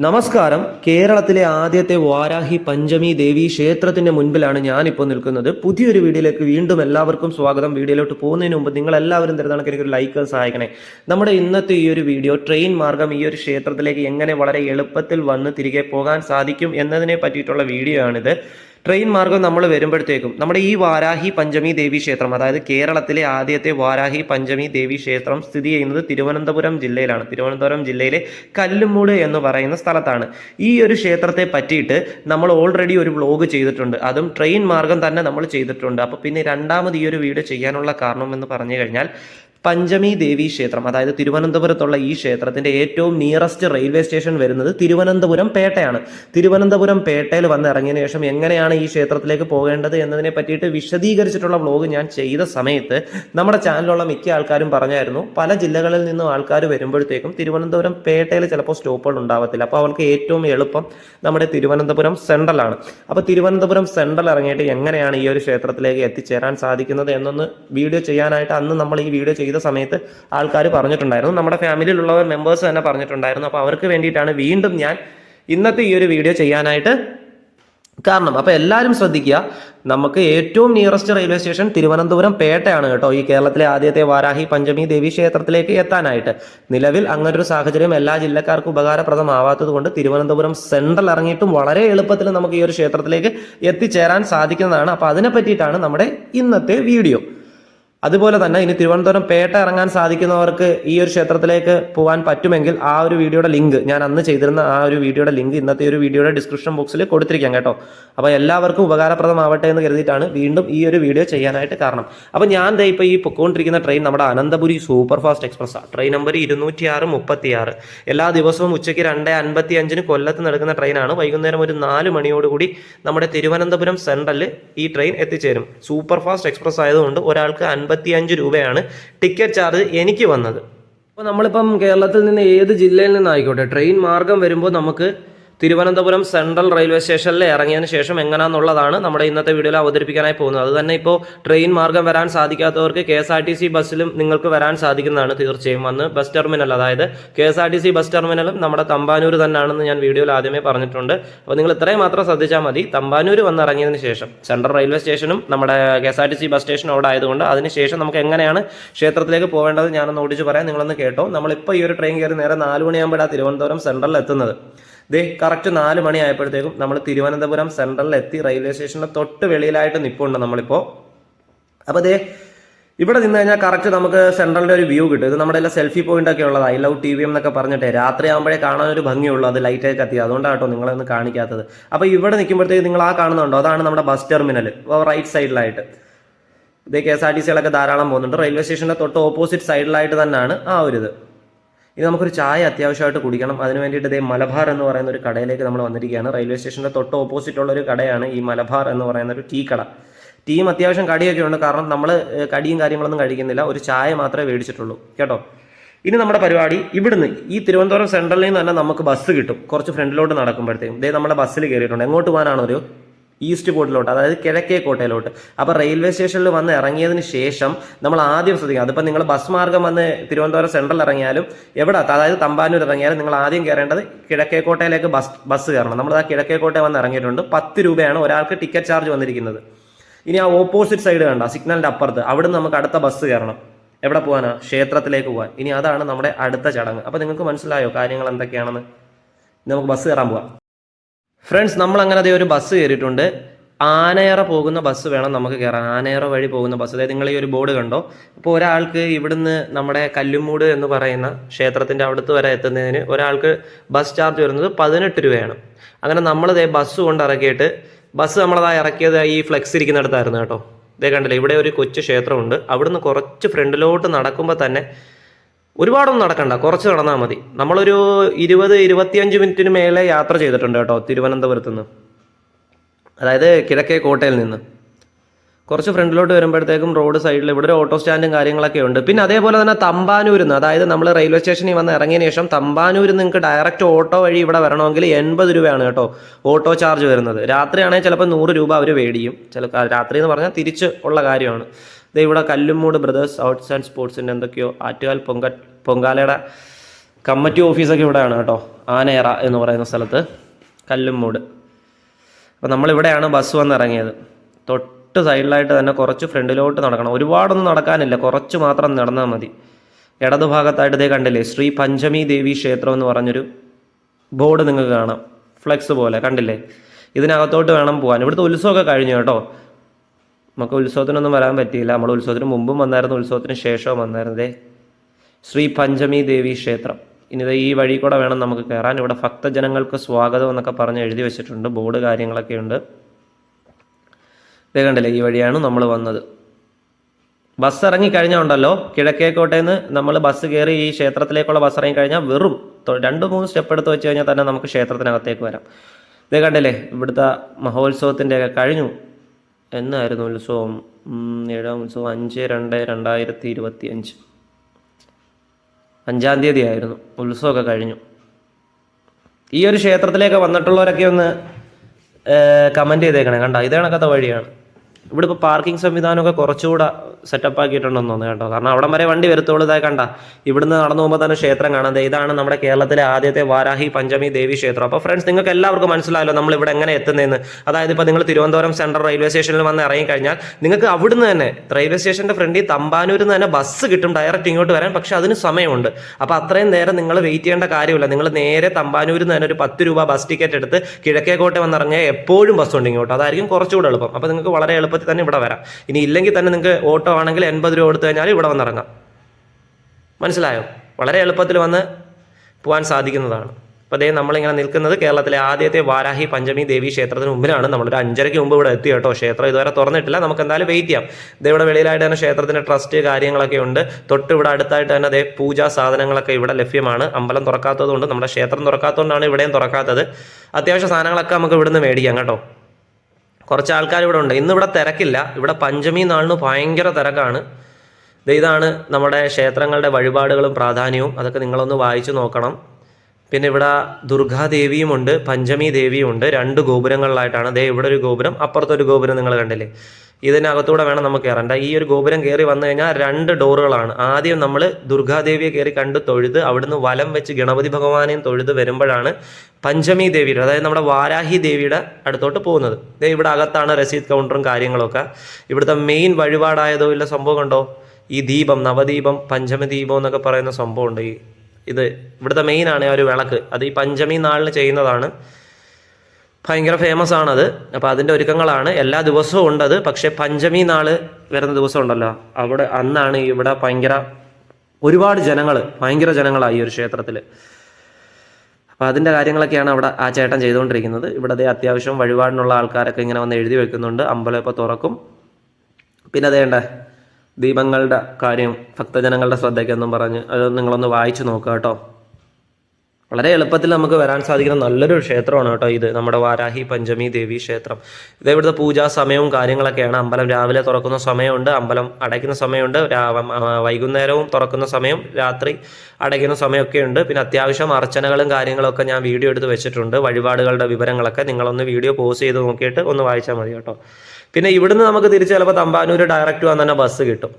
നമസ്കാരം. കേരളത്തിലെ ആദ്യത്തെ വാരാഹി പഞ്ചമി ദേവി ക്ഷേത്രത്തിന്റെ മുൻപിലാണ് ഞാനിപ്പോൾ നിൽക്കുന്നത്. പുതിയൊരു വീഡിയോയിലേക്ക് വീണ്ടും എല്ലാവർക്കും സ്വാഗതം. വീഡിയോയിലോട്ട് പോകുന്നതിന് മുമ്പ് നിങ്ങൾ എല്ലാവരും തരുന്നതാണ് എനിക്ക് ഒരു ലൈക്ക് സഹായിക്കണേ. നമ്മുടെ ഇന്നത്തെ ഈ ഒരു വീഡിയോ ട്രെയിൻ മാർഗം ഈ ഒരു ക്ഷേത്രത്തിലേക്ക് എങ്ങനെ വളരെ എളുപ്പത്തിൽ വന്ന് തിരികെ പോകാൻ സാധിക്കും എന്നതിനെ പറ്റിയിട്ടുള്ള വീഡിയോ ആണിത്. ട്രെയിൻ മാർഗം നമ്മൾ വരുമ്പോഴത്തേക്കും നമ്മുടെ ഈ വാരാഹി പഞ്ചമി ദേവി ക്ഷേത്രം അതായത് കേരളത്തിലെ ആദ്യത്തെ വാരാഹി പഞ്ചമി ദേവി ക്ഷേത്രം സ്ഥിതി ചെയ്യുന്നത് തിരുവനന്തപുരം ജില്ലയിലാണ്. തിരുവനന്തപുരം ജില്ലയിലെ കല്ലുമൂട് എന്ന് പറയുന്ന സ്ഥലത്താണ്. ഈ ഒരു ക്ഷേത്രത്തെ പറ്റിയിട്ട് നമ്മൾ ഓൾറെഡി ഒരു വ്ലോഗ് ചെയ്തിട്ടുണ്ട്. അതും ട്രെയിൻ മാർഗം തന്നെ നമ്മൾ ചെയ്തിട്ടുണ്ട്. അപ്പോൾ പിന്നെ രണ്ടാമത് ഈ ഒരു വീഡിയോ ചെയ്യാനുള്ള കാരണം എന്ന് പറഞ്ഞു കഴിഞ്ഞാൽ പഞ്ചമി ദേവി ക്ഷേത്രം അതായത് തിരുവനന്തപുരത്തുള്ള ഈ ക്ഷേത്രത്തിന്റെ ഏറ്റവും നിയറസ്റ്റ് റെയിൽവേ സ്റ്റേഷൻ വരുന്നത് തിരുവനന്തപുരം പേട്ടയാണ്. തിരുവനന്തപുരം പേട്ടയിൽ വന്ന് ഇറങ്ങിയതിന് ശേഷം എങ്ങനെയാണ് ഈ ക്ഷേത്രത്തിലേക്ക് പോകേണ്ടത് എന്നതിനെ പറ്റിയിട്ട് വിശദീകരിച്ചിട്ടുള്ള വ്ലോഗ് ഞാൻ ചെയ്ത സമയത്ത് നമ്മുടെ ചാനലിലുള്ള മിക്ക ആൾക്കാരും പറഞ്ഞായിരുന്നു. പല ജില്ലകളിൽ നിന്നും ആൾക്കാർ വരുമ്പോഴത്തേക്കും തിരുവനന്തപുരം പേട്ടയിൽ ചിലപ്പോൾ സ്റ്റോപ്പുകൾ ഉണ്ടാവത്തില്ല. അപ്പോൾ അവർക്ക് ഏറ്റവും എളുപ്പം നമ്മുടെ തിരുവനന്തപുരം സെൻട്രലാണ് അപ്പോൾ തിരുവനന്തപുരം സെൻട്രൽ ഇറങ്ങിയിട്ട് എങ്ങനെയാണ് ഈ ഒരു ക്ഷേത്രത്തിലേക്ക് എത്തിച്ചേരാൻ സാധിക്കുന്നത് എന്നൊന്ന് വീഡിയോ ചെയ്യാനായിട്ട് അന്ന് നമ്മൾ ഈ വീഡിയോ ചെയ്ത സമയത്ത് ആൾക്കാർ പറഞ്ഞിട്ടുണ്ടായിരുന്നു. നമ്മുടെ ഫാമിലിയിലുള്ളവർ മെമ്പേഴ്സ് തന്നെ പറഞ്ഞിട്ടുണ്ടായിരുന്നു. അപ്പോൾ അവർക്ക് വേണ്ടിയിട്ടാണ് വീണ്ടും ഞാൻ ഇന്നത്തെ ഈ ഒരു വീഡിയോ ചെയ്യാനായിട്ട് കാരണം അപ്പോൾ എല്ലാവരും ശ്രദ്ധിക്കുക നമുക്ക് ഏറ്റവും നിയറസ്റ്റ് റെയിൽവേ സ്റ്റേഷൻ തിരുവനന്തപുരം പേട്ടയാണ് കേട്ടോ ഈ കേരളത്തിലെ ആദ്യത്തെ വാരാഹി പഞ്ചമി ദേവി ക്ഷേത്രത്തിലേക്ക് എത്താനായിട്ട്. നിലവിൽ അങ്ങനൊരു സാഹചര്യം എല്ലാ ജില്ലക്കാർക്കും ഉപകാരപ്രദമാവാത്തത് കൊണ്ട് തിരുവനന്തപുരം സെൻട്രൽ ഇറങ്ങിയിട്ടും വളരെ എളുപ്പത്തിൽ നമുക്ക് ഈ ഒരു ക്ഷേത്രത്തിലേക്ക് എത്തിച്ചേരാൻ സാധിക്കുന്നതാണ്. അപ്പോൾ അതിനെ പറ്റിയിട്ടാണ് നമ്മുടെ ഇന്നത്തെ വീഡിയോ അതുപോലെ തന്നെ ഇനി തിരുവനന്തപുരം പേട്ട ഇറങ്ങാൻ സാധിക്കുന്നവർക്ക് ഈ ഒരു ക്ഷേത്രത്തിലേക്ക് പോകാൻ പറ്റുമെങ്കിൽ ആ ഒരു വീഡിയോയുടെ ലിങ്ക് ഞാൻ അന്ന് ചെയ്തിരുന്ന ആ ഒരു വീഡിയോയുടെ ലിങ്ക് ഇന്നത്തെ ഒരു വീഡിയോയുടെ ഡിസ്ക്രിപ്ഷൻ ബോക്സിൽ കൊടുത്തിരിക്കാം കേട്ടോ. അപ്പോൾ എല്ലാവർക്കും ഉപകാരപ്രദമാവട്ടെ എന്ന് കരുതിയിട്ടാണ് വീണ്ടും ഈ ഒരു വീഡിയോ ചെയ്യാനായിട്ട് കാരണം. അപ്പോൾ ഞാൻ ദേ ഇപ്പോൾ ഈ പൊക്കോണ്ടിരിക്കുന്ന ട്രെയിൻ നമ്മുടെ അനന്തപുരി സൂപ്പർ ഫാസ്റ്റ് എക്സ്പ്രസ് ആണ് ട്രെയിൻ നമ്പർ ഇരുന്നൂറ്റി ആറ് മുപ്പത്തി ആറ് എല്ലാ ദിവസവും ഉച്ചയ്ക്ക് രണ്ട് അൻപത്തി അഞ്ചിന് കൊല്ലത്ത് നടക്കുന്ന ട്രെയിനാണ്. വൈകുന്നേരം ഒരു നാല് മണിയോടുകൂടി നമ്മുടെ തിരുവനന്തപുരം സെൻട്രലിൽ ഈ ട്രെയിൻ എത്തിച്ചേരും. സൂപ്പർ ഫാസ്റ്റ് എക്സ്പ്രസ് ആയതുകൊണ്ട് ഒരാൾക്ക് അൻപത്തി അഞ്ച് രൂപയാണ് ടിക്കറ്റ് ചാർജ് എനിക്ക് വന്നത്. അപ്പോൾ നമ്മളിപ്പം കേരളത്തിൽ നിന്ന് ഏത് ജില്ലയിൽ നിന്നായിക്കോട്ടെ ട്രെയിൻ മാർഗം വരുമ്പോൾ നമുക്ക് തിരുവനന്തപുരം സെൻട്രൽ റെയിൽവേ സ്റ്റേഷനിൽ ഇറങ്ങിയതിന് ശേഷം എങ്ങനെയാണെന്നുള്ളതാണ് നമ്മുടെ ഇന്നത്തെ വീഡിയോയിൽ അവതരിപ്പിക്കാനായി പോകുന്നത്. അത് തന്നെ ഇപ്പോൾ ട്രെയിൻ മാർഗം വരാൻ സാധിക്കാത്തവർക്ക് K S R T C ബസ്സിലും നിങ്ങൾക്ക് വരാൻ സാധിക്കുന്നതാണ് തീർച്ചയായും. വന്ന് ബസ് ടെർമിനൽ അതായത് K S R T C bus ടെർമിനലും നമ്മുടെ തമ്പാനൂർ തന്നെയാണെന്ന് ഞാൻ വീഡിയോയിൽ ആദ്യമേ പറഞ്ഞിട്ടുണ്ട്. അപ്പോൾ നിങ്ങൾ ഇത്രയും മാത്രം ശ്രദ്ധിച്ചാൽ മതി. തമ്പാനൂർ വന്ന് ഇറങ്ങിയതിന് ശേഷം സെൻട്രൽ റെയിൽവേ സ്റ്റേഷനും നമ്മുടെ K S R T C bus സ്റ്റേഷനും അവിടെ ആയതുകൊണ്ട് അതിനുശേഷം നമുക്ക് എങ്ങനെയാണ് ക്ഷേത്രത്തിലേക്ക് പോകേണ്ടത് ഞാനൊന്ന് ഓടിച്ച് പറയാം. നിങ്ങളൊന്ന് കേട്ടോ. നമ്മളിപ്പോൾ ഈ ഒരു ട്രെയിൻ കയറി നേരെ നാല് മണിയാകുമ്പോഴാണ് തിരുവനന്തപുരം സെൻട്രലിൽ എത്തുന്നത് ദേ കറക്റ്റ് നാല് മണി ആയപ്പോഴത്തേക്കും നമ്മൾ തിരുവനന്തപുരം സെൻട്രലിൽ എത്തി റെയിൽവേ സ്റ്റേഷന്റെ തൊട്ട് വെളിയിലായിട്ട് നിൽപ്പുണ്ട് നമ്മളിപ്പോൾ അപ്പോൾ ദേ ഇവിടെ നിന്ന് കഴിഞ്ഞാൽ കറക്റ്റ് നമുക്ക് സെൻട്രലിന്റെ ഒരു വ്യൂ കിട്ടും. ഇത് നമ്മുടെ എല്ലാം സെൽഫി പോയിന്റ് ഒക്കെ ഉള്ളത് ഐ ലവ് ടി വി എന്നൊക്കെ പറഞ്ഞിട്ട്. രാത്രി ആകുമ്പോഴേ കാണാൻ ഒരു ഭംഗിയുള്ളൂ അത് ലൈറ്റൊക്കെ കത്തി കേട്ടോ നിങ്ങളൊന്ന് കാണിക്കാത്തത്. അപ്പോൾ ഇവിടെ നിൽക്കുമ്പോഴത്തേക്ക് നിങ്ങൾ ആ കാണുന്നുണ്ടോ? അതാണ് നമ്മുടെ ബസ് ടെർമിനൽ റൈറ്റ് സൈഡിലായിട്ട് ഇതേ കെ എസ് ആർ ടി സികളൊക്കെ ധാരാളം പോകുന്നുണ്ട്. റെയിൽവേ സ്റ്റേഷന്റെ തൊട്ട് ഓപ്പോസിറ്റ് സൈഡിലായിട്ട് തന്നെയാണ് ആ ഒരു ഇത് ഇനി നമുക്കൊരു ചായ അത്യാവശ്യമായിട്ട് കുടിക്കണം. അതിന് വേണ്ടിയിട്ട് ഇതേ മലബാർ എന്ന് പറയുന്ന ഒരു കടയിലേക്ക് നമ്മൾ വന്നിരിക്കുകയാണ്. റെയിൽവേ സ്റ്റേഷന്റെ തൊട്ട് ഓപ്പോസിറ്റ് ഉള്ള ഒരു കടയാണ് ഈ മലബാർ എന്ന് പറയുന്ന ഒരു ടീ കട. ടീം അത്യാവശ്യം കടിയൊക്കെ ഉണ്ട്. കാരണം നമ്മൾ കടിയും കാര്യങ്ങളൊന്നും കഴിക്കുന്നില്ല. ഒരു ചായ മാത്രമേ മേടിച്ചിട്ടുള്ളൂ. കേട്ടോ? ഇനി നമ്മുടെ പരിപാടി ഇവിടുന്ന് ഈ തിരുവനന്തപുരം സെൻട്രലിൽ നിന്ന് തന്നെ നമുക്ക് ബസ് കിട്ടും. കുറച്ച് ഫ്രണ്ടിലോട്ട് നടക്കുമ്പോഴത്തേക്കും. ഇതേ നമ്മുടെ ബസ്സിൽ കയറിയിട്ടുണ്ട് എങ്ങോട്ട് പോകാനാണ് ഒരു ഈസ്റ്റ് കോട്ടിലോട്ട് അതായത് കിഴക്കേ കോട്ടയിലോട്ട്. അപ്പോൾ റെയിൽവേ സ്റ്റേഷനിൽ വന്ന് ഇറങ്ങിയതിന് ശേഷം നമ്മൾ ആദ്യം ശ്രദ്ധിക്കുക അതിപ്പോൾ നിങ്ങൾ ബസ് മാർഗം വന്ന് തിരുവനന്തപുരം സെൻട്രൽ ഇറങ്ങിയാലും എവിടെ? അതായത് തമ്പാനൂർ ഇറങ്ങിയാലും നിങ്ങൾ ആദ്യം കയറേണ്ടത് കിഴക്കേ കോട്ടയിലേക്ക് ബസ് ബസ് കയറണം. നമ്മൾ ആ കിഴക്കേ കോട്ടയിൽ വന്ന് ഇറങ്ങിയിട്ടുണ്ട്. പത്ത് രൂപയാണ് ഒരാൾക്ക് ടിക്കറ്റ് ചാർജ് വന്നിരിക്കുന്നത്. ഇനി ആ ഓപ്പോസിറ്റ് സൈഡ് കണ്ട സിഗ്നലിന്റെ അപ്പുറത്ത് അവിടുന്ന് നമുക്ക് അടുത്ത ബസ് കയറണം. എവിടെ പോകാനാ ക്ഷേത്രത്തിലേക്ക് പോകാൻ ഇനി അതാണ് നമ്മുടെ അടുത്ത ചടങ്ങ്. അപ്പോൾ നിങ്ങൾക്ക് മനസ്സിലായോ കാര്യങ്ങൾ എന്തൊക്കെയാണെന്ന്? നമുക്ക് ബസ് കയറാൻ പോവാം. ഫ്രണ്ട്സ് നമ്മൾ അങ്ങനെ അതേ ഒരു ബസ് കയറിയിട്ടുണ്ട് ആനയറ പോകുന്ന ബസ് വേണം നമുക്ക് കയറാൻ ആനയറ വഴി പോകുന്ന ബസ് അതായത് നിങ്ങൾ ഈ ഒരു ബോർഡ് കണ്ടോ? അപ്പോൾ ഒരാൾക്ക് ഇവിടുന്ന് നമ്മുടെ കല്ലുമൂട് എന്ന് പറയുന്ന ക്ഷേത്രത്തിന്റെ അവിടുത്ത് വരെ എത്തുന്നതിന് ഒരാൾക്ക് ബസ് ചാർജ് വരുന്നത് പതിനെട്ട് രൂപയാണ്. അങ്ങനെ നമ്മളിതേ ബസ് കൊണ്ട് ഇറക്കിയിട്ട് ബസ് നമ്മളതാ ഇറക്കിയത് ഈ ഫ്ലെക്സ് ഇരിക്കുന്നിടത്തായിരുന്നു കേട്ടോ. ഇതേ കണ്ടില്ലേ? ഇവിടെ ഒരു കൊച്ചു ക്ഷേത്രമുണ്ട്. അവിടുന്ന് കുറച്ച് ഫ്രണ്ടിലോട്ട് നടക്കുമ്പോൾ തന്നെ ഒരുപാടൊന്നും നടക്കണ്ട. കുറച്ച് നടന്നാൽ മതി. നമ്മളൊരു ഇരുപത് ഇരുപത്തിയഞ്ച് മിനിറ്റിന് മേലെ യാത്ര ചെയ്തിട്ടുണ്ട് കേട്ടോ തിരുവനന്തപുരത്ത് നിന്ന്. അതായത് കിഴക്കേ കോട്ടയിൽ നിന്ന്. കുറച്ച് ഫ്രണ്ടിലോട്ട് വരുമ്പോഴത്തേക്കും റോഡ് സൈഡിൽ ഇവിടെ ഒരു ഓട്ടോ സ്റ്റാൻഡും കാര്യങ്ങളൊക്കെ ഉണ്ട്. പിന്നെ അതേപോലെ തന്നെ തമ്പാനൂരിൽ നിന്ന് അതായത് നമ്മൾ റെയിൽവേ സ്റ്റേഷനിൽ വന്ന് ഇറങ്ങിയ ശേഷം തമ്പാനൂരിൽ നിങ്ങൾക്ക് ഡയറക്റ്റ് ഓട്ടോ വഴി ഇവിടെ വരണമെങ്കിൽ എൺപത് രൂപയാണ് കേട്ടോ ഓട്ടോ ചാർജ് വരുന്നത്. രാത്രിയാണെങ്കിൽ ചിലപ്പോൾ നൂറ് രൂപ അവർ മേടിക്കും ചില രാത്രി എന്ന് പറഞ്ഞാൽ തിരിച്ച് ഉള്ള കാര്യമാണ്. ഇത് ഇവിടെ കല്ലുമൂട് ബ്രദേഴ്സ് ഔട്ട്സ് ആൻഡ് സ്പോർട്സിന്റെ എന്തൊക്കെയോ ആറ്റുകാൽ പൊങ്ക പൊങ്കാലയുടെ കമ്മിറ്റി ഓഫീസൊക്കെ ഇവിടെയാണ് കേട്ടോ. ആനേറ എന്ന് പറയുന്ന സ്ഥലത്ത് കല്ലുമൂട്. അപ്പോൾ നമ്മളിവിടെയാണ് ബസ് വന്നിറങ്ങിയത്. തൊട്ട് സൈഡിലായിട്ട് തന്നെ കുറച്ച് ഫ്രണ്ടിലോട്ട് നടക്കണം. ഒരുപാടൊന്നും നടക്കാനില്ല. കുറച്ച് മാത്രം നടന്നാൽ മതി. ഇടതു ഭാഗത്തായിട്ട് ഇതേ കണ്ടില്ലേ? ശ്രീ പഞ്ചമി ദേവി ക്ഷേത്രം എന്ന് പറഞ്ഞൊരു ബോർഡ് നിങ്ങൾക്ക് കാണാം. ഫ്ലെക്സ് പോലെ. കണ്ടില്ലേ? ഇതിനകത്തോട്ട് വേണം പോകാൻ. ഇവിടുത്തെ ഉത്സവമൊക്കെ കഴിഞ്ഞു കേട്ടോ. നമുക്ക് ഉത്സവത്തിനൊന്നും വരാൻ പറ്റിയില്ല. നമ്മൾ ഉത്സവത്തിന് മുമ്പും വന്നായിരുന്നു. ഉത്സവത്തിന് ശേഷവും വന്നായിരുന്നതേ ശ്രീ പഞ്ചമി ദേവി ക്ഷേത്രം. ഇനി ഈ വഴി കൂടെ വേണം നമുക്ക് കയറാൻ. ഇവിടെ ഭക്തജനങ്ങൾക്ക് സ്വാഗതം എന്നൊക്കെ പറഞ്ഞ് എഴുതി വെച്ചിട്ടുണ്ട്. ബോർഡ് കാര്യങ്ങളൊക്കെ ഉണ്ട്. ഇതേ കണ്ടില്ലേ ഈ വഴിയാണ് നമ്മൾ വന്നത്. ബസ് ഇറങ്ങി കഴിഞ്ഞാൽ ഉണ്ടല്ലോ കിഴക്കേക്കോട്ടേന്ന് നമ്മൾ ബസ് കയറി ഈ ക്ഷേത്രത്തിലേക്കുള്ള ബസ് ഇറങ്ങി കഴിഞ്ഞാൽ വെറും രണ്ട് മൂന്ന് സ്റ്റെപ്പ് എടുത്ത് വെച്ച് കഴിഞ്ഞാൽ തന്നെ നമുക്ക് ക്ഷേത്രത്തിനകത്തേക്ക് വരാം. ഇതേ കണ്ടില്ലേ ഇവിടുത്തെ മഹോത്സവത്തിന്റെയൊക്കെ കഴിഞ്ഞു. എന്നായിരുന്നു ഉത്സവം ഏഴാം ഉത്സവം അഞ്ച് രണ്ട് രണ്ടായിരത്തി ഇരുപത്തി അഞ്ച് അഞ്ചാം തീയതി ആയിരുന്നു ഉത്സവമൊക്കെ കഴിഞ്ഞു. ഈ ഒരു ക്ഷേത്രത്തിലേക്ക് വന്നിട്ടുള്ളവരൊക്കെ ഒന്ന് കമന്റ് ചെയ്തേക്കണേ. കണ്ട? ഇതേ വഴിയാണ്. ഇവിടെ ഇപ്പോൾ പാർക്കിംഗ് സംവിധാനമൊക്കെ കുറച്ചുകൂടെ സെറ്റപ്പ് ആക്കിയിട്ടുണ്ടെന്ന് തോന്നുന്നു കേട്ടോ. കാരണം അവിടം വരെ വണ്ടി വരത്തുള്ളൂ ഇതായി കണ്ട. ഇവിടുന്ന് നടന്നു പോകുമ്പോൾ തന്നെ ക്ഷേത്രം കാണാതെ ഇതാണ് നമ്മുടെ കേരളത്തിലെ ആദ്യത്തെ വാരാഹി പഞ്ചമി ദേവി ക്ഷേത്രം. അപ്പോൾ ഫ്രണ്ട്സ് നിങ്ങൾക്ക് എല്ലാവർക്കും മനസ്സിലായല്ലോ നമ്മൾ ഇവിടെ എങ്ങനെ എത്തുന്നതെന്ന് അതായത് ഇപ്പോൾ നിങ്ങൾ തിരുവനന്തപുരം സെൻട്രൽ റെയിൽവേ സ്റ്റേഷനിൽ വന്ന് ഇറങ്ങിക്കഴിഞ്ഞാൽ നിങ്ങൾക്ക് അവിടുന്ന് തന്നെ റെയിൽവേ സ്റ്റേഷന്റെ ഫ്രണ്ടിൽ തമ്പാനൂരിൽ നിന്ന് തന്നെ ബസ് കിട്ടും ഡയറക്റ്റ് ഇങ്ങോട്ട് വരാൻ. പക്ഷേ അതിന് സമയമുണ്ട്. അപ്പോൾ അത്രയും നേരം നിങ്ങൾ വെയിറ്റ് ചെയ്യേണ്ട കാര്യമില്ല. നിങ്ങൾ നേരെ തമ്പാനൂരിൽ നിന്ന് തന്നെ ഒരു പത്ത് രൂപ ബസ് ടിക്കറ്റ് എടുത്ത് കിഴക്കേക്കോട്ടെ വന്നിറങ്ങിയാൽ എപ്പോഴും ബസ് ഉണ്ട് ഇങ്ങോട്ട്. അതായിരിക്കും കുറച്ചുകൂടെ എളുപ്പം. അപ്പോൾ നിങ്ങൾക്ക് വളരെ എളുപ്പത്തിൽ തന്നെ ഇവിടെ വരാം. ഇനി ഇല്ലെങ്കിൽ തന്നെ നിങ്ങൾക്ക് ഓട്ടോ ആണെങ്കിൽ എൺപത് രൂപ കൊടുത്തു കഴിഞ്ഞാൽ ഇവിടെ വന്നിറങ്ങാം മനസ്സിലായോ? വളരെ എളുപ്പത്തിൽ വന്ന് പോകാൻ സാധിക്കുന്നതാണ്. അപ്പോൾ അതേ നമ്മളിങ്ങനെ നിൽക്കുന്നത് കേരളത്തിലെ ആദ്യത്തെ വാരാഹി പഞ്ചമി ദേവി ക്ഷേത്രത്തിന് മുമ്പിലാണ്. നമ്മളൊരു അഞ്ചരയ്ക്ക് മുമ്പ് ഇവിടെ എത്തി കേട്ടോ. ക്ഷേത്രം ഇതുവരെ തുറന്നിട്ടില്ല. നമുക്ക് എന്തായാലും വെയിറ്റ് ചെയ്യാം. ഇവിടെ വെളിയിലായിട്ട് തന്നെ ക്ഷേത്രത്തിന്റെ ട്രസ്റ്റ് കാര്യങ്ങളൊക്കെ ഉണ്ട്. തൊട്ട് ഇവിടെ അടുത്തായിട്ട് തന്നെ അതേ പൂജാ സാധനങ്ങളൊക്കെ ഇവിടെ ലഭ്യമാണ്. അമ്പലം തുറക്കാത്തതുകൊണ്ട് നമ്മുടെ ക്ഷേത്രം തുറക്കാത്തതുകൊണ്ടാണ് ഇവിടെയും തുറക്കാത്തത്. അത്യാവശ്യ സാധനങ്ങളൊക്കെ നമുക്ക് ഇവിടുന്ന് മേടിക്കാം കേട്ടോ. കുറച്ച് ആൾക്കാർ ഇവിടെ ഉണ്ട് ഇന്ന് ഇവിടെ തിരക്കില്ല. ഇവിടെ പഞ്ചമി നാളിന് ഭയങ്കര തിരക്കാണ്. ഇതാണ് നമ്മുടെ ക്ഷേത്രങ്ങളുടെ വഴിപാടുകളും പ്രാധാന്യവും. അതൊക്കെ നിങ്ങളൊന്ന് വായിച്ചു നോക്കണം. പിന്നെ ഇവിടെ ദുർഗാദേവിയുമുണ്ട് പഞ്ചമി ദേവിയുമുണ്ട്. രണ്ട് ഗോപുരങ്ങളിലായിട്ടാണ്. ദേ ഇവിടെ ഒരു ഗോപുരം അപ്പുറത്തൊരു ഗോപുരം നിങ്ങൾ കണ്ടില്ലേ? ഇതിനകത്തൂടെ വേണം നമുക്ക് കയറേണ്ട ഈ ഒരു ഗോപുരം കയറി വന്നു കഴിഞ്ഞാൽ രണ്ട് ഡോറുകളാണ്. ആദ്യം നമ്മൾ ദുർഗാദേവിയെ കയറി കണ്ട് തൊഴുത് അവിടുന്ന് വലം വെച്ച് ഗണപതി ഭഗവാനെയും തൊഴുത് വരുമ്പോഴാണ് പഞ്ചമി ദേവിയുടെ അതായത് നമ്മുടെ വാരാഹി ദേവിയുടെ അടുത്തോട്ട് പോകുന്നത്. ഇവിടെ അകത്താണ് രസീത് കൗണ്ടറും കാര്യങ്ങളൊക്കെ. ഇവിടുത്തെ മെയിൻ വഴിപാടായതോ ഇല്ല സംഭവം കണ്ടോ? ഈ ദീപം നവദീപം പഞ്ചമി ദീപം എന്നൊക്കെ പറയുന്ന സംഭവമുണ്ട് ഈ ഇത് ഇവിടുത്തെ മെയിനാണ് ആ ഒരു വിളക്ക്. അത് ഈ പഞ്ചമി നാളിന് ചെയ്യുന്നതാണ്. ഭയങ്കര ഫേമസ് ആണത്. അപ്പോൾ അതിന്റെ ഒരുക്കങ്ങളാണ്. എല്ലാ ദിവസവും ഉണ്ടത്. പക്ഷേ പഞ്ചമി നാൾ വരുന്ന ദിവസം ഉണ്ടല്ലോ. അവിടെ അന്നാണ് ഇവിടെ ഭയങ്കര ഒരുപാട് ജനങ്ങൾ ഭയങ്കര ജനങ്ങളാണ് ഈ ഒരു ക്ഷേത്രത്തിൽ അപ്പോൾ അതിന്റെ കാര്യങ്ങളൊക്കെയാണ് അവിടെ ആ ചേട്ടൻ ചെയ്തുകൊണ്ടിരിക്കുന്നത്. ഇവിടെ ദേ അത്യാവശ്യം വഴിപാടിനുള്ള ആൾക്കാരൊക്കെ ഇങ്ങനെ വന്ന് എഴുതി വെക്കുന്നുണ്ട്. അമ്പലം തുറക്കും. പിന്നെ അതേണ്ട ദീപങ്ങളുടെ കാര്യം ഭക്തജനങ്ങളുടെ ശ്രദ്ധയ്ക്കെന്നും പറഞ്ഞ് അത് നിങ്ങളൊന്ന് വായിച്ചു നോക്കുക കേട്ടോ. വളരെ എളുപ്പത്തിൽ നമുക്ക് വരാൻ സാധിക്കുന്ന നല്ലൊരു ക്ഷേത്രമാണ് കേട്ടോ ഇത്. നമ്മുടെ വാരാഹി പഞ്ചമി ദേവി ക്ഷേത്രം. ഇത് ഇവിടുത്തെ പൂജാ സമയവും കാര്യങ്ങളൊക്കെയാണ്. അമ്പലം രാവിലെ തുറക്കുന്ന സമയമുണ്ട്. അമ്പലം അടയ്ക്കുന്ന സമയമുണ്ട്. വൈകുന്നേരവും തുറക്കുന്ന സമയം രാത്രി അടയ്ക്കുന്ന സമയമൊക്കെ ഉണ്ട്. പിന്നെ അത്യാവശ്യം അർച്ചനകളും കാര്യങ്ങളൊക്കെ ഞാൻ വീഡിയോ എടുത്ത് വെച്ചിട്ടുണ്ട്. വഴിപാടുകളുടെ വിവരങ്ങളൊക്കെ നിങ്ങളൊന്ന് വീഡിയോ പോസ് ചെയ്ത് നോക്കിയിട്ട് ഒന്ന് വായിച്ചാൽ മതി കേട്ടോ. പിന്നെ ഇവിടുന്ന് നമുക്ക് തിരിച്ച് ചിലപ്പോൾ തമ്പാനൂർ ഡയറക്റ്റ് വന്ന് തന്നെ ബസ് കിട്ടും.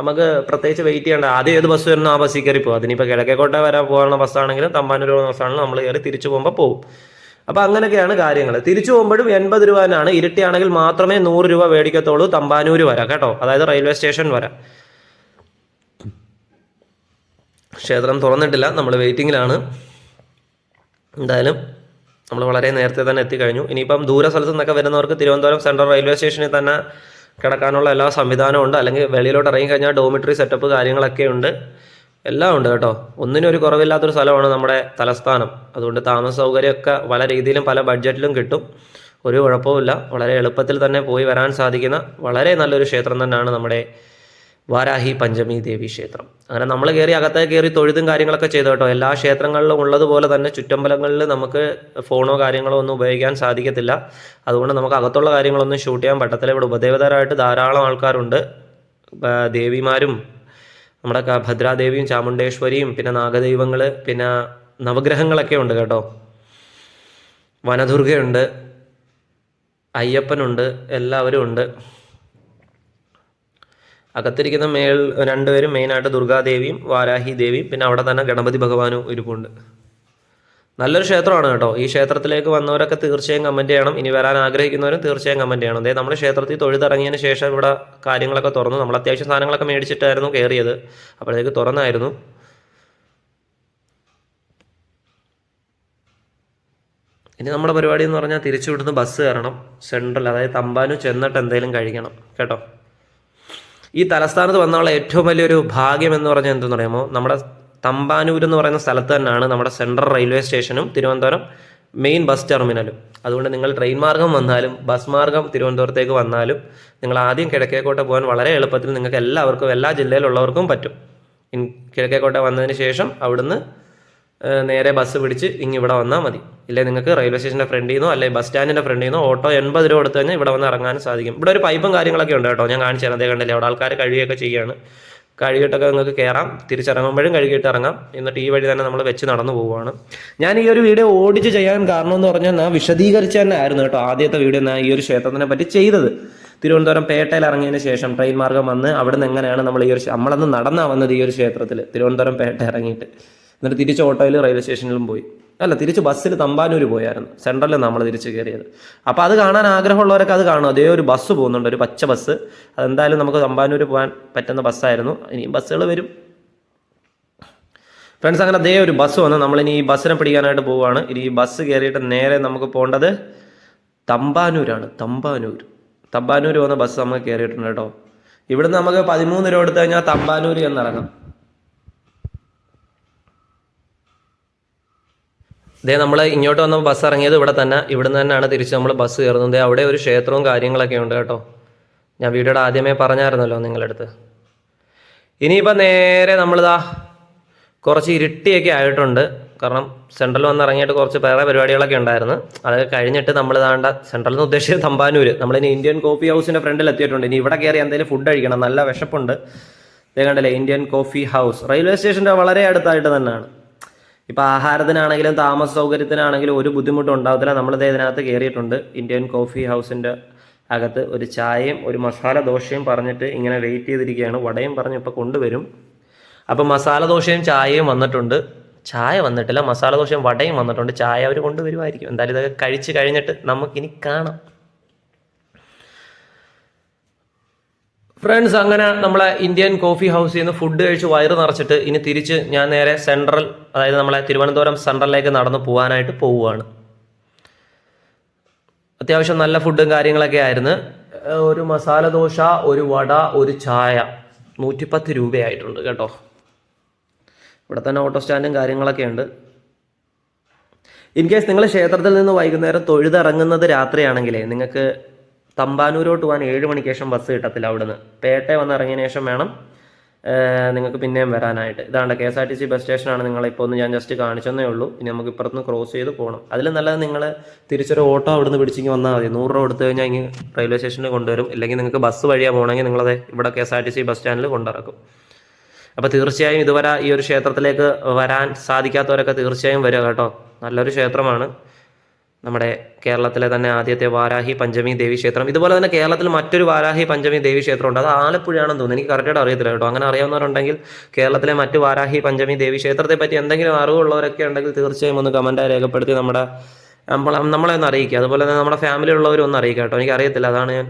നമുക്ക് പ്രത്യേകിച്ച് വെയിറ്റ് ചെയ്യേണ്ട. ആദ്യം ഏത് ബസ് വരുന്നോ ആ ബസ്സിൽ കയറി പോകും അതിനിപ്പോൾ കിഴക്കേക്കോട്ട വരാൻ പോകുന്ന ബസ്സാണെങ്കിലും തമ്പാനൂർ പോകുന്ന ബസ്സാണെങ്കിലും നമ്മൾ കയറി തിരിച്ചു പോകുമ്പോൾ പോകും അപ്പോൾ അങ്ങനെയൊക്കെയാണ് കാര്യങ്ങൾ തിരിച്ചു പോകുമ്പോഴും എൺപത് രൂപ തന്നെയാണ് ഇരട്ടിയാണെങ്കിൽ മാത്രമേ നൂറ് രൂപ മേടിക്കത്തുള്ളൂ തമ്പാനൂർ വരാം കേട്ടോ? അതായത് റെയിൽവേ സ്റ്റേഷൻ വരാം. ക്ഷേത്രം തുറന്നിട്ടില്ല. നമ്മൾ വെയിറ്റിങ്ങിലാണ് എന്തായാലും നമ്മൾ വളരെ നേരത്തെ തന്നെ എത്തിക്കഴിഞ്ഞു. ഇനിയിപ്പം ദൂര സ്ഥലത്തു നിന്നൊക്കെ വരുന്നവർക്ക് തിരുവനന്തപുരം സെൻട്രൽ റെയിൽവേ സ്റ്റേഷനിൽ തന്നെ കിടക്കാനുള്ള എല്ലാ സംവിധാനവും ഉണ്ട്. അല്ലെങ്കിൽ വെളിയിലോട്ട് ഇറങ്ങി കഴിഞ്ഞാൽ ഡോമിറ്ററി സെറ്റപ്പ് കാര്യങ്ങളൊക്കെ ഉണ്ട്. എല്ലാം ഉണ്ട് കേട്ടോ. ഒന്നിനും ഒരു കുറവില്ലാത്തൊരു സ്ഥലമാണ് നമ്മുടെ തലസ്ഥാനം. അതുകൊണ്ട് താമസ സൗകര്യമൊക്കെ പല രീതിയിലും പല ബഡ്ജറ്റിലും കിട്ടും. ഒരു കുഴപ്പവുമില്ല. വളരെ എളുപ്പത്തിൽ തന്നെ പോയി വരാൻ സാധിക്കുന്ന വളരെ നല്ലൊരു ക്ഷേത്രം തന്നെയാണ് നമ്മുടെ വാരാഹി പഞ്ചമി ദേവി ക്ഷേത്രം. അങ്ങനെ നമ്മൾ കയറി അകത്തേ കയറി തൊഴുതും കാര്യങ്ങളൊക്കെ ചെയ്തു കേട്ടോ. എല്ലാ ക്ഷേത്രങ്ങളിലും ഉള്ളതുപോലെ തന്നെ ചുറ്റമ്പലങ്ങളിൽ നമുക്ക് ഫോണോ കാര്യങ്ങളോ ഒന്നും ഉപയോഗിക്കാൻ സാധിക്കത്തില്ല. അതുകൊണ്ട് നമുക്ക് അകത്തുള്ള കാര്യങ്ങളൊന്നും ഷൂട്ട് ചെയ്യാൻ പറ്റത്തില്ല. ഇവിടെ ഉപദേവതരായിട്ട് ധാരാളം ആൾക്കാരുണ്ട്. ദേവിമാരും നമ്മുടെ ഭദ്രാദേവിയും ചാമുണ്ടേശ്വരിയും പിന്നെ നാഗദൈവങ്ങൾ പിന്നെ നവഗ്രഹങ്ങളൊക്കെ ഉണ്ട് കേട്ടോ. വനദുർഗയുണ്ട്. അയ്യപ്പനുണ്ട്. എല്ലാവരും ഉണ്ട്. അകത്തിരിക്കുന്ന മേൽ രണ്ടുപേരും മെയിനായിട്ട് ദുർഗാദേവിയും വാരാഹി ദേവിയും പിന്നെ അവിടെ തന്നെ ഗണപതി ഭഗവാനും ഇരിപ്പുണ്ട്. നല്ലൊരു ക്ഷേത്രമാണ് കേട്ടോ. ഈ ക്ഷേത്രത്തിലേക്ക് വന്നവരൊക്കെ തീർച്ചയായും കമന്റ് ചെയ്യണം. ഇനി വരാൻ ആഗ്രഹിക്കുന്നവരും തീർച്ചയായും കമന്റ് ചെയ്യണം. അതായത് നമ്മുടെ ക്ഷേത്രത്തിൽ തൊഴുതിറങ്ങിയതിന് ശേഷം ഇവിടെ കാര്യങ്ങളൊക്കെ തുറന്നു. നമ്മൾ അത്യാവശ്യം സാധനങ്ങളൊക്കെ മേടിച്ചിട്ടായിരുന്നു കയറിയത്. അപ്പോഴത്തേക്ക് തുറന്നായിരുന്നു. ഇനി നമ്മുടെ പരിപാടി എന്ന് പറഞ്ഞാൽ തിരിച്ചു വിടുന്ന ബസ് കയറണം. സെൻട്രൽ അതായത് തമ്പാനു ചെന്നിട്ട് എന്തെങ്കിലും കഴിക്കണം. കേട്ടോ. ഈ തലസ്ഥാനത്ത് വന്നുള്ള ഏറ്റവും വലിയൊരു ഭാഗ്യം എന്ന് പറഞ്ഞാൽ എന്തെന്ന് പറയുമ്പോൾ നമ്മുടെ തമ്പാനൂർ എന്ന് പറയുന്ന സ്ഥലത്ത് തന്നെയാണ് നമ്മുടെ സെൻട്രൽ റെയിൽവേ സ്റ്റേഷനും തിരുവനന്തപുരം മെയിൻ ബസ് ടെർമിനലും. അതുകൊണ്ട് നിങ്ങൾ ട്രെയിൻ മാർഗം വന്നാലും ബസ് മാർഗം തിരുവനന്തപുരത്തേക്ക് വന്നാലും നിങ്ങൾ ആദ്യം കിഴക്കേക്കോട്ട പോകാൻ വളരെ എളുപ്പത്തിൽ നിങ്ങൾക്ക് എല്ലാവർക്കും എല്ലാ ജില്ലയിലുള്ളവർക്കും പറ്റും. കിഴക്കേക്കോട്ട വന്നതിന് ശേഷം അവിടുന്ന് നേരെ ബസ് പിടിച്ച് ഇങ്ങ് ഇവിടെ വന്നാൽ മതി. ഇല്ലേ നിങ്ങൾക്ക് റെയിൽവേ സ്റ്റേഷന്റെ ഫ്രണ്ടിൽ നിന്നോ അല്ലെങ്കിൽ ബസ് സ്റ്റാൻഡിന്റെ ഫ്രണ്ടിൽ നിന്നോ ഓട്ടോ എൺപത് രൂപ കൊടുത്തു കഴിഞ്ഞാൽ ഇവിടെ വന്ന് ഇറങ്ങാനും സാധിക്കും. ഇവിടെ ഒരു പൈപ്പും കാര്യങ്ങളൊക്കെ ഉണ്ട് കേട്ടോ ഞാൻ കാണിച്ചു തരാം. അതേ കണ്ടില്ലേ അവിടെ ആൾക്കാർ കഴുകിയൊക്കെ ചെയ്യാണ്. കഴുകിയിട്ടൊക്കെ നിങ്ങൾക്ക് കയറാം തിരിച്ചിറങ്ങുമ്പോഴും കഴുകിയിട്ട് ഇറങ്ങാം. എന്നിട്ട് ഈ വഴി തന്നെ നമ്മൾ വെച്ച് നടന്നു പോവുകയാണ്. ഞാൻ ഈ ഒരു വീഡിയോ ഓടിച്ച് ചെയ്യാൻ കാരണം എന്ന് പറഞ്ഞാൽ ഞാൻ വിശദീകരിച്ച് തന്നെ ആയിരുന്നു കേട്ടോ ആദ്യത്തെ വീഡിയോ ഞാൻ ഈ ഒരു ക്ഷേത്രത്തിനെ പറ്റി ചെയ്തത്. തിരുവനന്തപുരം പേട്ടയിൽ ഇറങ്ങിയതിന് ശേഷം ട്രെയിൻ മാർഗം വന്ന് അവിടെ നിന്ന് എങ്ങനെയാണ് നമ്മൾ ഈ ഒരു നമ്മളന്ന് നടന്നാ വന്നത് ഈ ഒരു ക്ഷേത്രത്തിൽ തിരുവനന്തപുരം പേട്ട ഇറങ്ങിയിട്ട്. എന്നിട്ട് തിരിച്ച് ഓട്ടോയിൽ റെയിൽവേ സ്റ്റേഷനിലും പോയി. അല്ല തിരിച്ച് ബസ്സിൽ തമ്പാനൂർ പോയായിരുന്നു. സെൻട്രലിൽ നമ്മൾ തിരിച്ച് കയറിയത്. അപ്പോൾ അത് കാണാൻ ആഗ്രഹമുള്ളവരൊക്കെ അത് കാണും. അതേ ഒരു ബസ് പോകുന്നുണ്ട് ഒരു പച്ച ബസ്. അതെന്തായാലും നമുക്ക് തമ്പാനൂർ പോകാൻ പറ്റുന്ന ബസ്സായിരുന്നു. ഇനിയും ബസ്സുകൾ വരും. ഫ്രണ്ട്സ് അങ്ങനെ അതേ ഒരു ബസ് വന്ന് നമ്മളിനി ഈ ബസ്സിനെ പിടിക്കാനായിട്ട് പോവുകയാണ് ഇനി ഈ ബസ് കയറിയിട്ട് നേരെ നമുക്ക് പോകേണ്ടത് തമ്പാനൂരാണ്. തമ്പാനൂർ തമ്പാനൂർ പോകുന്ന ബസ് നമുക്ക് കയറിയിട്ടുണ്ട് കേട്ടോ. ഇവിടുന്ന് നമുക്ക് പതിമൂന്ന് രൂപ എടുത്തു കഴിഞ്ഞാൽ തമ്പാനൂർ എന്നിറങ്ങാം ഇതേ നമ്മൾ ഇങ്ങോട്ട് വന്ന ബസ് ഇറങ്ങിയത് ഇവിടെ തന്നെ. ഇവിടുന്ന് തന്നെയാണ് തിരിച്ച് നമ്മൾ ബസ് കയറുന്നത്. അവിടെ ഒരു ക്ഷേത്രവും കാര്യങ്ങളൊക്കെ ഉണ്ട് കേട്ടോ. ഞാൻ വീഡിയോയുടെ ആദ്യമേ പറഞ്ഞായിരുന്നല്ലോ നിങ്ങളുടെ അടുത്ത് ഇനിയിപ്പോൾ നേരെ നമ്മളിതാ കുറച്ച് ഇരുട്ടിയൊക്കെ ആയിട്ടുണ്ട്. കാരണം സെൻട്രൽ വന്ന് ഇറങ്ങിയിട്ട് കുറച്ച് വേറെ പരിപാടികളൊക്കെ ഉണ്ടായിരുന്നു. അതൊക്കെ കഴിഞ്ഞിട്ട് നമ്മൾ താണ്ട സെൻട്രലിൽ നിന്ന് ഉദ്ദേശിച്ചത് തമ്പാനൂര്. നമ്മളിനി ഇന്ത്യൻ കോഫി ഹൗസിന്റെ ഫ്രണ്ടിൽ എത്തിയിട്ടുണ്ട്. ഇനി ഇവിടെ കയറി എന്തെങ്കിലും ഫുഡ് കഴിക്കണം. നല്ല വിശപ്പുണ്ട്. ഇതേ കണ്ടല്ലേ ഇന്ത്യൻ കോഫി ഹൗസ് റെയിൽവേ സ്റ്റേഷന്റെ വളരെ അടുത്തായിട്ട് തന്നെയാണ്. ഇപ്പോൾ ആഹാരത്തിനാണെങ്കിലും താമസ സൗകര്യത്തിനാണെങ്കിലും ഒരു ബുദ്ധിമുട്ടും ഉണ്ടാകത്തില്ല നമ്മളിത് ഇതിനകത്ത് കയറിയിട്ടുണ്ട് ഇന്ത്യൻ കോഫി ഹൗസിന്റെ അകത്ത് ഒരു ചായയും ഒരു മസാല ദോശയും പറഞ്ഞിട്ട് ഇങ്ങനെ വെയിറ്റ് ചെയ്തിരിക്കുകയാണ്. വടയും പറഞ്ഞ് ഇപ്പോൾ കൊണ്ടുവരും. അപ്പോൾ മസാല ദോശയും ചായയും വന്നിട്ടുണ്ട്. ചായ വന്നിട്ടില്ല മസാല ദോശയും വടയും വന്നിട്ടുണ്ട്. ചായ അവർ കൊണ്ടുവരുമായിരിക്കും എന്തായാലും ഇതൊക്കെ കഴിച്ച് കഴിഞ്ഞിട്ട് നമുക്കിനി കാണാം. ഫ്രണ്ട്സ് അങ്ങനെ നമ്മളെ ഇന്ത്യൻ കോഫി ഹൗസിൽ നിന്ന് ഫുഡ് കഴിച്ച് വയറ് നിറച്ചിട്ട് ഇനി തിരിച്ച് ഞാൻ നേരെ സെൻട്രൽ അതായത് നമ്മളെ തിരുവനന്തപുരം സെൻട്രലിലേക്ക് നടന്ന് പോകാനായിട്ട് പോവുകയാണ്. അത്യാവശ്യം നല്ല ഫുഡും കാര്യങ്ങളൊക്കെ ആയിരുന്നു. ഒരു മസാല ദോശ ഒരു വട ഒരു ചായ. നൂറ്റിപ്പത്ത് രൂപയായിട്ടുണ്ട് കേട്ടോ. ഇവിടെ തന്നെ ഓട്ടോ സ്റ്റാൻഡും കാര്യങ്ങളൊക്കെ ഉണ്ട്. ഇൻ കേസ് നിങ്ങൾ ക്ഷേത്രത്തിൽ നിന്ന് വൈകുന്നേരം തൊഴുതിറങ്ങുന്നത് രാത്രിയാണെങ്കിലേ നിങ്ങൾക്ക് തമ്പാനൂരോട്ട് പോകാൻ ഏഴ് മണിക്ക് ശേഷം ബസ് കിട്ടത്തില്ല അവിടുന്ന്. പേട്ടെ വന്ന് ഇറങ്ങിയതിന് ശേഷം വേണം നിങ്ങൾക്ക് പിന്നെയും വരാനായിട്ട്. ഇതാണ് K S R T C bus സ്റ്റേഷനാണ് നിങ്ങളിപ്പോൾ ഒന്ന് ഞാൻ ജസ്റ്റ് കാണിച്ചെന്നേ ഉള്ളൂ. ഇനി നമുക്ക് ഇപ്പുറത്തുനിന്ന് ക്രോസ് ചെയ്ത് പോകണം. അതിൽ നല്ലത് നിങ്ങൾ തിരിച്ചൊരു ഓട്ടോ അവിടുന്ന് പിടിച്ചിങ്ങ് വന്നാൽ മതി. നൂറ് രൂപ കൊടുത്തു കഴിഞ്ഞാൽ ഇനി റെയിൽവേ സ്റ്റേഷനിൽ കൊണ്ടുവരും. ഇല്ലെങ്കിൽ നിങ്ങൾക്ക് ബസ് വഴിയാണ് പോകണമെങ്കിൽ നിങ്ങളത് ഇവിടെ K S R T C bus സ്റ്റാൻഡിൽ കൊണ്ടിറക്കും. അപ്പോൾ തീർച്ചയായും ഇതുവരെ ഈ ഒരു ക്ഷേത്രത്തിലേക്ക് വരാൻ സാധിക്കാത്തവരൊക്കെ തീർച്ചയായും വരിക കേട്ടോ. നല്ലൊരു ക്ഷേത്രമാണ്. നമ്മുടെ കേരളത്തിലെ തന്നെ ആദ്യത്തെ വാരാഹി പഞ്ചമി ദേവി ക്ഷേത്രം. ഇതുപോലെ തന്നെ കേരളത്തിൽ മറ്റൊരു വാരാഹി പഞ്ചമി ദേവി ക്ഷേത്രമുണ്ട്. അത് ആലപ്പുഴയാണെന്ന് തോന്നുന്നു. എനിക്ക് കറക്റ്റായിട്ട് അറിയത്തില്ല കേട്ടോ. അങ്ങനെ അറിയാവുന്നവരുണ്ടെങ്കിൽ കേരളത്തിലെ മറ്റ് വാരാഹി പഞ്ചമി ദേവി ക്ഷേത്രത്തെ പറ്റി എന്തെങ്കിലും അറിവുള്ളവരൊക്കെ ഉണ്ടെങ്കിൽ തീർച്ചയായും ഒന്ന് കമന്റായി രേഖപ്പെടുത്തി നമ്മുടെ നമ്മളെ ഒന്ന് അറിയിക്കുക. അതുപോലെ തന്നെ നമ്മുടെ ഫാമിലി ഉള്ളവരും ഒന്ന് അറിയിക്കുക കേട്ടോ. എനിക്ക് അറിയത്തില്ല അതാണ് ഞാൻ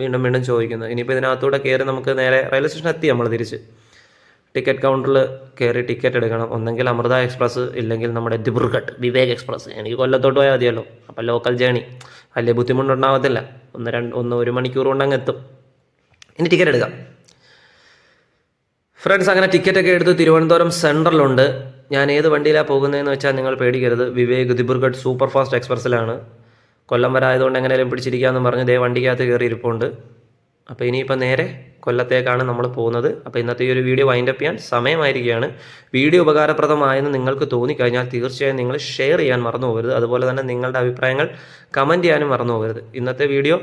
വീണ്ടും വീണ്ടും ചോദിക്കുന്നത്. ഇനിയിപ്പോൾ ഇതിനകത്തൂടെ കയറി നമുക്ക് നേരെ റെയിൽവേ സ്റ്റേഷൻ എത്തി നമ്മൾ തിരിച്ച്. ടിക്കറ്റ് കൗണ്ടറിൽ കയറി ടിക്കറ്റ് എടുക്കണം. ഒന്നെങ്കിൽ അമൃത എക്സ്പ്രസ് ഇല്ലെങ്കിൽ നമ്മുടെ ദിബ്രുഘട്ട് വിവേക് എക്സ്പ്രസ് എനിക്ക് കൊല്ലത്തോട്ട് പോയാൽ മതിയല്ലോ. അപ്പം ലോക്കൽ ജേണി വലിയ ബുദ്ധിമുട്ടുണ്ടാകത്തില്ല ഒന്ന് രണ്ട് ഒന്ന് ഒരു മണിക്കൂർ കൊണ്ട് അങ്ങ് എത്തും. ഇനി ടിക്കറ്റ് എടുക്കാം. ഫ്രണ്ട്സ് അങ്ങനെ ടിക്കറ്റൊക്കെ എടുത്ത് തിരുവനന്തപുരം സെൻട്രലുണ്ട് ഞാൻ ഏത് വണ്ടിയിലാണ് പോകുന്നതെന്ന് വെച്ചാൽ നിങ്ങൾ പേടിക്കരുത്. വിവേക് ദിബ്രുഘട്ട് സൂപ്പർ ഫാസ്റ്റ് എക്സ്പ്രസ്സിലാണ് കൊല്ലം വരെ ആയതുകൊണ്ട് പിടിച്ചിരിക്കാമെന്ന് പറഞ്ഞ് ദേ വണ്ടിക്കകത്ത് കയറി ഇരിപ്പുണ്ട്. അപ്പോൾ ഇനിയിപ്പോൾ നേരെ കൊല്ലത്തേക്കാണ് നമ്മൾ പോകുന്നത്. അപ്പോൾ ഇന്നത്തെ ഈ ഒരു വീഡിയോ വൈൻഡപ്പ് ചെയ്യാൻ സമയമായിരിക്കുകയാണ്. വീഡിയോ ഉപകാരപ്രദമായെന്ന് നിങ്ങൾക്ക് തോന്നിക്കഴിഞ്ഞാൽ തീർച്ചയായും നിങ്ങൾ ഷെയർ ചെയ്യാൻ മറന്നു പോകരുത്. അതുപോലെ തന്നെ നിങ്ങളുടെ അഭിപ്രായങ്ങൾ കമന്റ് ചെയ്യാനും മറന്നു പോകരുത്. ഇന്നത്തെ വീഡിയോ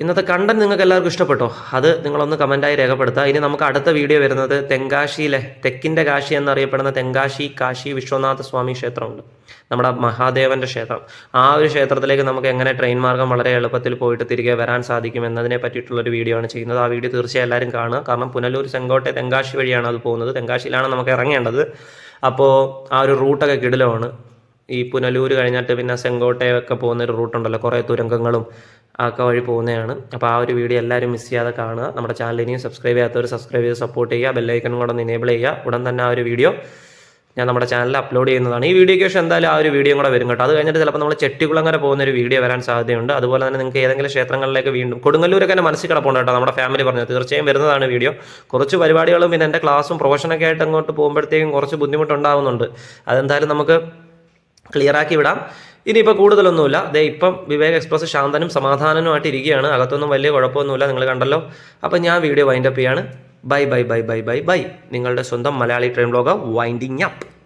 ഇന്നത്തെ കണ്ടന്റ് നിങ്ങൾക്ക് എല്ലാവർക്കും ഇഷ്ടപ്പെട്ടോ? അത് നിങ്ങളൊന്ന് കമന്റായി രേഖപ്പെടുത്തുക ഇനി നമുക്ക് അടുത്ത വീഡിയോ വരുന്നത് തെങ്കാശിയിലെ തെക്കിന്റെ കാശി എന്നറിയപ്പെടുന്ന തെങ്കാശി കാശി വിശ്വനാഥ സ്വാമി ക്ഷേത്രമുണ്ട്. നമ്മുടെ മഹാദേവന്റെ ക്ഷേത്രം. ആ ഒരു ക്ഷേത്രത്തിലേക്ക് നമുക്ക് എങ്ങനെ ട്രെയിൻ മാർഗം വളരെ എളുപ്പത്തിൽ പോയിട്ട് തിരികെ വരാൻ സാധിക്കും എന്നതിനെ പറ്റിയിട്ടുള്ളൊരു വീഡിയോ ആണ് ചെയ്യുന്നത്. ആ വീഡിയോ തീർച്ചയായും എല്ലാവരും കാണുക. കാരണം പുനലൂർ ചെങ്കോട്ടെ തെങ്കാശി വഴിയാണ് അത് പോകുന്നത്. തെങ്കാശിയിലാണ് നമുക്ക് ഇറങ്ങേണ്ടത്. അപ്പോൾ ആ ഒരു റൂട്ടൊക്കെ കിടിലമാണ്. ഈ പുനലൂർ കഴിഞ്ഞിട്ട് പിന്നെ ചെങ്കോട്ടയൊക്കെ പോകുന്ന ഒരു റൂട്ടുണ്ടല്ലോ കുറേ തുരങ്കങ്ങളും ഒക്കെ വഴി പോകുന്നതാണ്. അപ്പോൾ ആ ഒരു വീഡിയോ എല്ലാവരും മിസ് ചെയ്യാതെ കാണുക. നമ്മുടെ ചാനൽ ഇനിയും സബ്സ്ക്രൈബ് ചെയ്യാത്തവർ സബ്സ്ക്രൈബ് ചെയ്ത് സപ്പോർട്ട് ചെയ്യുക. ബെല്ലൈക്കൺ കൂടെ ഒന്ന് എനേബിൾ ചെയ്യുക. ഉടൻ തന്നെ ആ ഒരു വീഡിയോ ഞാൻ നമ്മുടെ ചാനലിൽ അപ്ലോഡ് ചെയ്യുന്നതാണ്. ഈ വീഡിയോ ശേഷം എന്തായാലും ആ ഒരു വീഡിയോ കൂടെ വരും കേട്ടോ. അത് കഴിഞ്ഞിട്ട് ചിലപ്പോൾ നമ്മൾ ചെട്ടിക്കുളങ്ങര പോകുന്ന ഒരു വീഡിയോ വരാൻ സാധ്യതയുണ്ട്. അതുപോലെ തന്നെ നിങ്ങൾക്ക് ഏതെങ്കിലും ക്ഷേത്രങ്ങളിലേക്ക് വീണ്ടും കൊടുങ്ങല്ലൂരൊക്കെ എന്റെ മനസ്സിൽ കിടപ്പുണ്ട് കേട്ടോ. നമ്മുടെ ഫാമിലി പറഞ്ഞു. തീർച്ചയായും വരുന്നതാണ് വീഡിയോ. കുറച്ച് പരിപാടികളും പിന്നെ എന്റെ ക്ലാസ്സും പ്രൊഫഷനൊക്കെ ആയിട്ട് അങ്ങോട്ട് പോകുമ്പോഴത്തേക്കും കുറച്ച് ബുദ്ധിമുട്ടുണ്ടാകുന്നുണ്ട് അതെന്തായാലും നമുക്ക് ക്ലിയർ ആക്കി വിടാം. ഇനിയിപ്പോൾ കൂടുതലൊന്നുമില്ല. ദേ ഇപ്പം വിവേക് എക്സ്പ്രസ് ശാന്തനും സമാധാനനുമായിട്ട് ഇരിക്കുകയാണ്. അകത്തൊന്നും വലിയ കുഴപ്പമൊന്നുമില്ല. നിങ്ങൾ കണ്ടല്ലോ. അപ്പം ഞാൻ വീഡിയോ വൈൻഡപ്പ് ചെയ്യാണ്. Bye bye bye bye bye bye. നിങ്ങളുടെ സ്വന്തം Malayali train blog winding up